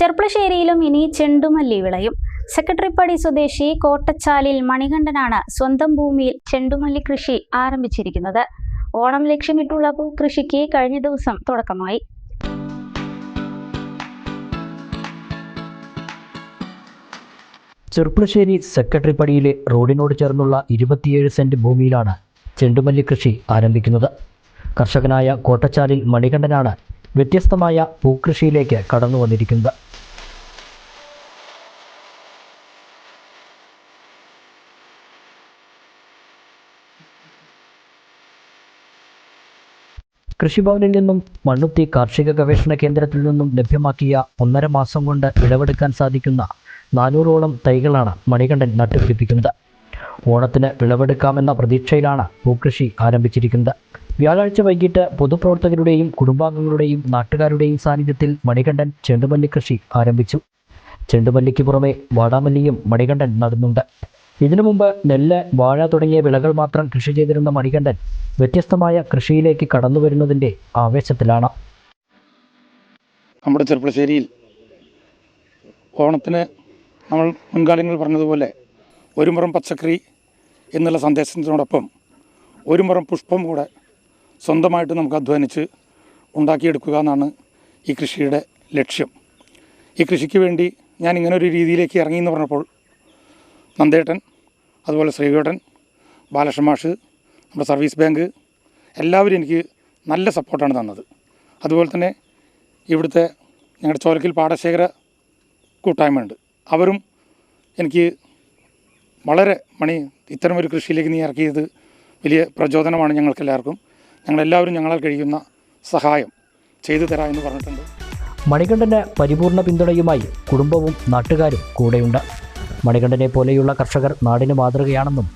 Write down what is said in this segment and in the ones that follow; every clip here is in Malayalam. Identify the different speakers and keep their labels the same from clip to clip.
Speaker 1: ചെർപ്പളശ്ശേരിയിലും ഇനി ചെണ്ടുമല്ലി വിളയും. സെക്രട്ടറിപ്പടി സ്വദേശി കോട്ടച്ചാലിൽ മണികണ്ഠനാണ് സ്വന്തം ഭൂമിയിൽ ചെണ്ടുമല്ലി കൃഷി ആരംഭിച്ചിരിക്കുന്നത്. ഓണം ലക്ഷ്യമിട്ടുള്ള പൂക്കൃഷിക്ക് കഴിഞ്ഞ ദിവസം തുടക്കമായി.
Speaker 2: ചെറുപ്പുളശ്ശേരി സെക്രട്ടറി പടിയിലെ റോഡിനോട് ചേർന്നുള്ള ഇരുപത്തിയേഴ് സെന്റ് ഭൂമിയിലാണ് ചെണ്ടുമല്ലി കൃഷി ആരംഭിക്കുന്നത്. കർഷകനായ കോട്ടച്ചാലിൽ മണികണ്ഠനാണ് വ്യത്യസ്തമായ പൂക്കൃഷിയിലേക്ക് കടന്നു വന്നിരിക്കുന്നത് കൃഷിഭവനിൽ നിന്നും മണ്ണുത്തി കാർഷിക ഗവേഷണ കേന്ദ്രത്തിൽ നിന്നും ലഭ്യമാക്കിയ ഒന്നര മാസം കൊണ്ട് വിളവെടുക്കാൻ സാധിക്കുന്ന നാനൂറോളം തൈകളാണ് മണികണ്ഠൻ നട്ടുപിടിപ്പിക്കുന്നത്. ഓണത്തിന് വിളവെടുക്കാമെന്ന പ്രതീക്ഷയിലാണ് പൂക്കൃഷി ആരംഭിച്ചിരിക്കുന്നത്. വ്യാഴാഴ്ച വൈകിട്ട് പൊതുപ്രവർത്തകരുടെയും കുടുംബാംഗങ്ങളുടെയും നാട്ടുകാരുടെയും സാന്നിധ്യത്തിൽ മണികണ്ഠൻ ചെണ്ടുമല്ലി കൃഷി ആരംഭിച്ചു. ചെണ്ടുമല്ലിക്ക് പുറമെ വാടാമല്ലിയും മണികണ്ഠൻ നടുന്നുണ്ട്. ഇതിനു മുമ്പ് നെല്ല് വാഴ തുടങ്ങിയ വിളകൾ മാത്രം കൃഷി ചെയ്തിരുന്ന മണികണ്ഠൻ വ്യത്യസ്തമായ കൃഷിയിലേക്ക് കടന്നു വരുന്നതിന്റെ ആവേശത്തിലാണ്.
Speaker 3: നമ്മുടെ ചെറുപ്പശ്ശേരിയിൽ ഓണത്തിന് നമ്മൾ മുൻകാലങ്ങൾ പറഞ്ഞതുപോലെ ഒരു മുറം പച്ചക്കറി എന്നുള്ള സന്ദേശത്തിനോടൊപ്പം ഒരു മുറം പുഷ്പം കൂടെ സ്വന്തമായിട്ട് നമുക്ക് അധ്വാനിച്ച് ഉണ്ടാക്കിയെടുക്കുക എന്നാണ് ഈ കൃഷിയുടെ ലക്ഷ്യം. ഈ കൃഷിക്ക് വേണ്ടി ഞാൻ ഇങ്ങനെ ഒരു രീതിയിലേക്ക് ഇറങ്ങി എന്ന് പറഞ്ഞപ്പോൾ നന്ദേട്ടൻ അതുപോലെ ശ്രീകേട്ടൻ ബാലകൃഷ്ണ മാഷ് നമ്മുടെ സർവീസ് ബാങ്ക് എല്ലാവരും എനിക്ക് നല്ല സപ്പോർട്ടാണ് തന്നത്. അതുപോലെ തന്നെ ഇവിടുത്തെ ഞങ്ങളുടെ ചോലക്കിൽ പാടശേഖര കൂട്ടായ്മയുണ്ട്. അവരും എനിക്ക് വളരെ മണി ഇത്തരമൊരു കൃഷിയിലേക്ക് നീ ഇറക്കിയത് വലിയ പ്രചോദനമാണ് ഞങ്ങൾക്കെല്ലാവർക്കും. ഞങ്ങളെല്ലാവരും ഞങ്ങളാൽ കഴിയുന്ന സഹായം ചെയ്തു തരാമെന്ന് പറഞ്ഞിട്ടുണ്ട്.
Speaker 2: മണികണ്ഠന്റെ പരിപൂർണ പിന്തുണയുമായി കുടുംബവും നാട്ടുകാരും കൂടെയുണ്ട്. മണികണ്ഠനെ പോലെയുള്ള കർഷകർ നാടിന് മാതൃകയാണെന്നും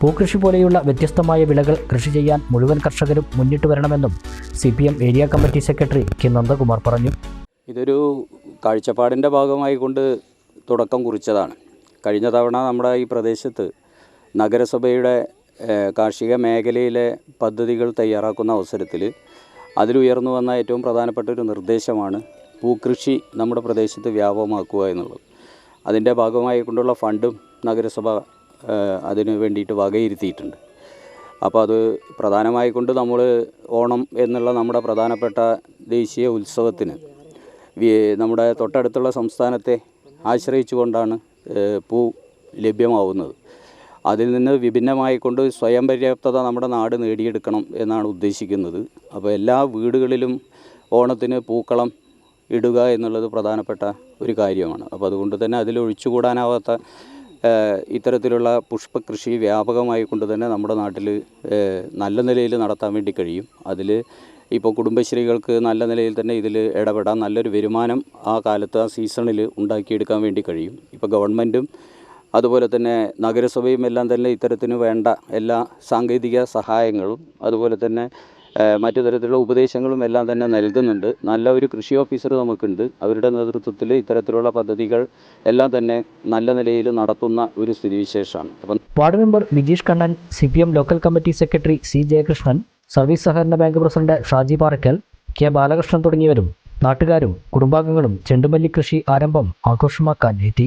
Speaker 2: പൂക്കൃഷി പോലെയുള്ള വ്യത്യസ്തമായ വിളകൾ കൃഷി ചെയ്യാൻ മുഴുവൻ കർഷകരും മുന്നിട്ട് വരണമെന്നും C area committee secretary K Nandakumar പറഞ്ഞു.
Speaker 4: ഇതൊരു കാഴ്ചപ്പാടിന്റെ ഭാഗമായി കൊണ്ട് തുടക്കം കുറിച്ചതാണ്. കഴിഞ്ഞ തവണ നമ്മുടെ ഈ പ്രദേശത്ത് നഗരസഭയുടെ കാർഷിക മേഖലയിലെ പദ്ധതികൾ തയ്യാറാക്കുന്ന അവസരത്തിൽ അതിലുയർന്നു വന്ന ഏറ്റവും പ്രധാനപ്പെട്ട ഒരു നിർദ്ദേശമാണ് പൂക്കൃഷി നമ്മുടെ പ്രദേശത്ത് വ്യാപകമാക്കുക എന്നുള്ളത്. അതിന്റെ ഭാഗമായി കൊണ്ടുള്ള ഫണ്ടും നഗരസഭ അതിന് വേണ്ടിയിട്ട് വകയിരുത്തിയിട്ടുണ്ട്. അപ്പോൾ അത് പ്രധാനമായി കൊണ്ട് നമ്മൾ ഓണം എന്നുള്ള നമ്മുടെ പ്രധാനപ്പെട്ട ദേശീയ ഉത്സവത്തിന് നമ്മുടെ തൊട്ടടുത്തുള്ള സംസ്ഥാനത്തെ ആശ്രയിച്ചുകൊണ്ടാണ് കൊണ്ടാണ് പൂ ലഭ്യമാവുന്നത്. അതിൽ നിന്ന് വിഭിന്നമായി കൊണ്ട് സ്വയം പര്യാപ്തത നമ്മുടെ നാട് നേടിയെടുക്കണം എന്നാണ് ഉദ്ദേശിക്കുന്നത്. അപ്പോൾ എല്ലാ വീടുകളിലും ഓണത്തിന് പൂക്കളം ഇടുക എന്നുള്ളത് പ്രധാനപ്പെട്ട ഒരു കാര്യമാണ്. അപ്പോൾ അതുകൊണ്ട് തന്നെ അതിൽ ഒഴിച്ചുകൂടാനാവാത്ത ഇത്തരത്തിലുള്ള പുഷ്പകൃഷി വ്യാപകമായി കൊണ്ട് തന്നെ നമ്മുടെ നാട്ടിൽ നല്ല നിലയിൽ നടത്താൻ വേണ്ടി കഴിയും. അതിൽ ഇപ്പോൾ കുടുംബശ്രീകൾക്ക് നല്ല നിലയിൽ തന്നെ ഇതിൽ ഇടപെടാൻ നല്ലൊരു വരുമാനം ആ കാലത്ത് ആ സീസണിൽ ഉണ്ടാക്കിയെടുക്കാൻ വേണ്ടി കഴിയും. ഇപ്പോൾ ഗവൺമെന്റും അതുപോലെ തന്നെ നഗരസഭയും എല്ലാം തന്നെ ഇത്തരത്തിന് വേണ്ട എല്ലാ സാങ്കേതിക സഹായങ്ങളും അതുപോലെ തന്നെ മറ്റു തരത്തിലുള്ള ഉപദേശങ്ങളും എല്ലാം തന്നെ നൽകുന്നുണ്ട്. നല്ല ഒരു കൃഷി ഓഫീസർ നമുക്കുണ്ട്. അവരുടെ നേതൃത്വത്തിൽ ഇത്തരത്തിലുള്ള പദ്ധതികൾ എല്ലാം തന്നെ നല്ല നിലയിൽ നടത്തുന്ന ഒരു സ്ഥിതിവിശേഷമാണ്. അപ്പം
Speaker 2: ward member Vijeesh Kannan C P M local committee secretary C Jayakrishnan service സഹകരണ bank president Shaji Parakkal K Balakrishnan തുടങ്ങിയവരും നാട്ടുകാരും കുടുംബാംഗങ്ങളും ചെണ്ടുമല്ലി കൃഷി ആരംഭം ആഘോഷമാക്കാൻ എത്തി.